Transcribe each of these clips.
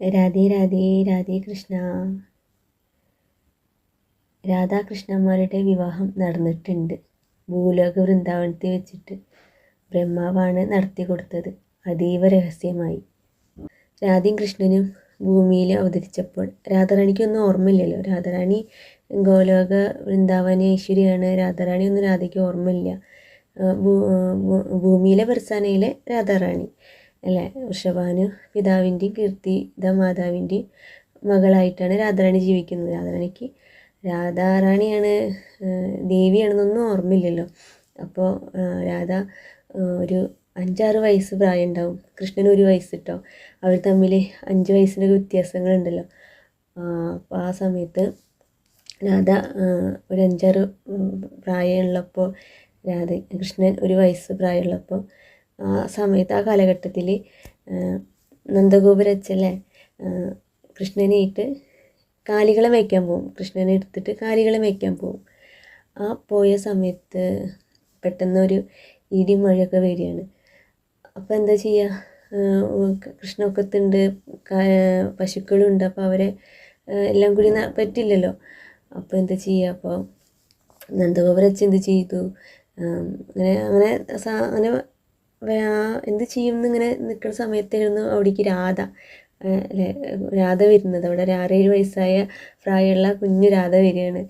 രാധേ രാധേ രാധേ കൃഷ്ണ. രാധാകൃഷ്ണന്മാരുടെ വിവാഹം നടന്നിട്ടുണ്ട്. ഭൂലോക വൃന്ദാവനത്തിൽ വെച്ചിട്ട് ബ്രഹ്മാവാണ് നടത്തി കൊടുത്തത്. അതീവ രഹസ്യമായി. രാധയും കൃഷ്ണനും ഭൂമിയിൽ അവതരിച്ചപ്പോൾ രാധാറാണിക്കൊന്നും ഓർമ്മയില്ലല്ലോ. രാധാറാണി ഗോലോക വൃന്ദാവനേശ്വരിയാണ് രാധാറാണി ഒന്നും രാധയ്ക്ക് ഓർമ്മയില്ല. ഭൂമിയിലെ ബർസാനയിലെ രാധാറാണി. അല്ലേ? വൃഷഭാനു പിതാവിന്റെയും കീർത്തി മാതാവിന്റെയും മകളായിട്ടാണ് രാധാറാണി ജീവിക്കുന്നത്. രാധാറാണിക്ക് രാധാറാണിയാണ് ദേവിയാണെന്നൊന്നും ഓർമ്മയില്ലല്ലോ. അപ്പോൾ രാധ ഒരു അഞ്ചാറ് വയസ്സ് പ്രായം ഉണ്ടാവും കൃഷ്ണൻ ഒരു വയസ്സ് കേട്ടോ അവർ തമ്മിൽ അഞ്ച് വയസ്സിന്റെ വ്യത്യാസങ്ങളുണ്ടല്ലോ. അപ്പോൾ ആ സമയത്ത് രാധ ഒരു അഞ്ചാറ് പ്രായമുള്ളപ്പോൾ രാധ കൃഷ്ണൻ ഒരു വയസ്സ് പ്രായമുള്ളപ്പോൾ ആ സമയത്ത് ആ കാലഘട്ടത്തിൽ നന്ദഗോപുരച്ചല്ലേ കൃഷ്ണനെയിട്ട് കാലികളെ മേയ്ക്കാൻ പോവും. കൃഷ്ണനെ എടുത്തിട്ട് കാലികളെ മേയ്ക്കാൻ പോവും. ആ പോയ സമയത്ത് പെട്ടെന്നൊരു ഇടി മഴയൊക്കെ വരികയാണ്. അപ്പോൾ എന്താ ചെയ്യുക കൃഷ്ണൊക്കത്തുണ്ട് പശുക്കളുണ്ട് അപ്പോൾ അവരെ എല്ലാം കൂടി പറ്റില്ലല്ലോ. അപ്പോൾ എന്താ ചെയ്യുക അപ്പോൾ നന്ദഗോപുരച്ച് എന്ത് ചെയ്തു? അങ്ങനെ അങ്ങനെ അങ്ങനെ എന്ത് ചെയ്യും ഇങ്ങനെ നിൽക്കുന്ന സമയത്തായിരുന്നു അവിടേക്ക് രാധ അല്ലേ രാധ വരുന്നത്. അവിടെ ഒരു ആറേഴ് വയസ്സായ പ്രായമുള്ള കുഞ്ഞു രാധ വരികയാണ്.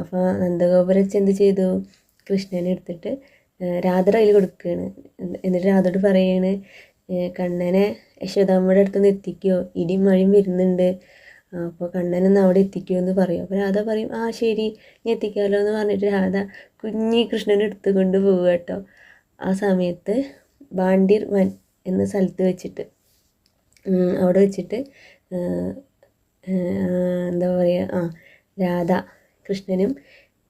അപ്പോൾ നന്ദഗോപുരച്ച് എന്ത് ചെയ്തു? കൃഷ്ണനെ എടുത്തിട്ട് രാധ കയ്യിൽ കൊടുക്കുകയാണ്. എന്നിട്ട് രാധയോട് പറയാണ് കണ്ണനെ യശോദാമ്മയുടെ അടുത്തൊന്ന് എത്തിക്കുമോ ഇടി മഴയും വരുന്നുണ്ട്. അപ്പോൾ കണ്ണനൊന്ന് അവിടെ എത്തിക്കുമോ എന്ന് പറയും. അപ്പോൾ രാധ പറയും ആ ശരി ഞാൻ എത്തിക്കാമല്ലോ എന്ന് പറഞ്ഞിട്ട് രാധ കുഞ്ഞി കൃഷ്ണനെ എടുത്തുകൊണ്ട് പോവുക കേട്ടോ. ആ സമയത്ത് ബാണ്ടിർ വൻ എന്ന സ്ഥലത്ത് വെച്ചിട്ട് അവിടെ വെച്ചിട്ട് എന്താ പറയുക ആ രാധ കൃഷ്ണനും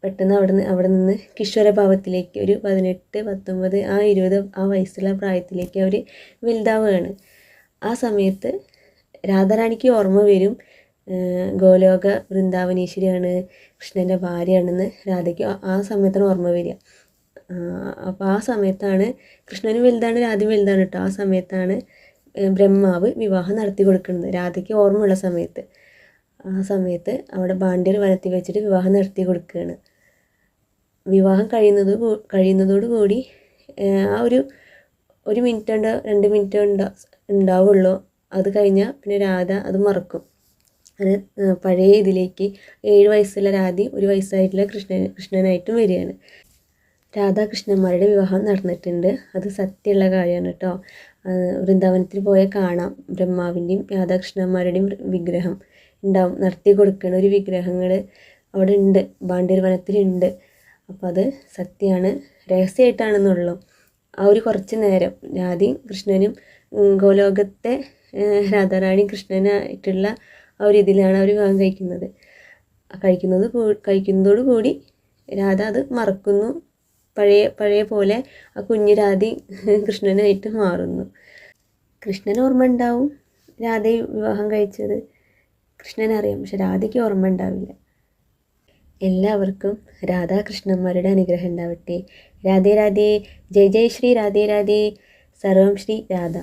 പെട്ടെന്ന് അവിടെ നിന്ന് അവിടെ നിന്ന് കിഷോരഭാവത്തിലേക്ക് ഒരു പതിനെട്ട് പത്തൊമ്പത് ആ ഇരുപത് ആ വയസ്സുള്ള പ്രായത്തിലേക്ക് അവർ വലുതാവുകയാണ്. ആ സമയത്ത് രാധാറാണിക്ക് ഓർമ്മ വരും ഗോലോക വൃന്ദാവനീശ്വരിയാണ് കൃഷ്ണന്റെ ഭാര്യയാണെന്ന് രാധയ്ക്ക് ആ സമയത്താണ് ഓർമ്മ വരിക. അപ്പോൾ ആ സമയത്താണ് കൃഷ്ണന് വലുതാണ് രാധയും വലുതാണ് കേട്ടോ ആ സമയത്താണ് ബ്രഹ്മാവ് വിവാഹം നടത്തി കൊടുക്കുന്നത്. രാധയ്ക്ക് ഓർമ്മയുള്ള സമയത്ത്. ആ സമയത്ത് അവിടെ ബാണ്ഡ്യർ വനത്തിൽ വെച്ചിട്ട് വിവാഹം നടത്തി കൊടുക്കുകയാണ്. വിവാഹം കഴിയുന്നത് കഴിയുന്നതോടു കൂടി ആ ഒരു ഒരു മിനിറ്റ് ഉണ്ടോ രണ്ട് മിനിറ്റ് ഉണ്ടോ ഉണ്ടാവുള്ളൂ. അത് കഴിഞ്ഞാൽ പിന്നെ രാധ അത് മറക്കും. അത് പഴയ ഇതിലേക്ക് ഏഴ് വയസ്സുള്ള രാധി ഒരു വയസ്സായിട്ടുള്ള കൃഷ്ണൻ കൃഷ്ണനായിട്ടും വരികയാണ്. രാധാകൃഷ്ണന്മാരുടെ വിവാഹം നടന്നിട്ടുണ്ട്. അത് സത്യമുള്ള കാര്യമാണ് കേട്ടോ. വൃന്ദാവനത്തിൽ പോയാൽ കാണാം. ബ്രഹ്മാവിന്റെയും രാധാകൃഷ്ണന്മാരുടെയും വിഗ്രഹം ഉണ്ടാവും. നടത്തി കൊടുക്കുന്ന ഒരു വിഗ്രഹങ്ങൾ അവിടെ ഉണ്ട്. ബാണ്ഡ്യർ വനത്തിലുണ്ട് അപ്പോൾ അത് സത്യമാണ്. രഹസ്യമായിട്ടാണെന്നുള്ളൂ. ആ ഒരു കുറച്ച് നേരം രാധയും കൃഷ്ണനും ഗോലോകത്തെ രാധാറാണി കൃഷ്ണനായിട്ടുള്ള ആ ഒരു ഇതിലാണ് അവർ വിവാഹം കഴിക്കുന്നത്. കഴിക്കുന്നത് കഴിക്കുന്നതോടു കൂടി രാധ അത് മറക്കുന്നു. പഴയ പഴയ പോലെ ആ കുഞ്ഞു രാധി കൃഷ്ണനായിട്ട് മാറുന്നു. കൃഷ്ണന് ഓർമ്മ ഉണ്ടാവും രാധ വിവാഹം കഴിച്ചത്. കൃഷ്ണനറിയാം പക്ഷെ രാധയ്ക്ക് ഓർമ്മ ഉണ്ടാവില്ല. എല്ലാവർക്കും രാധാകൃഷ്ണന്മാരുടെ അനുഗ്രഹം ഉണ്ടാവട്ടെ. രാധേ രാധേ. ജയ ജയ ശ്രീ. രാധേ രാധേ. സർവം ശ്രീ രാധ.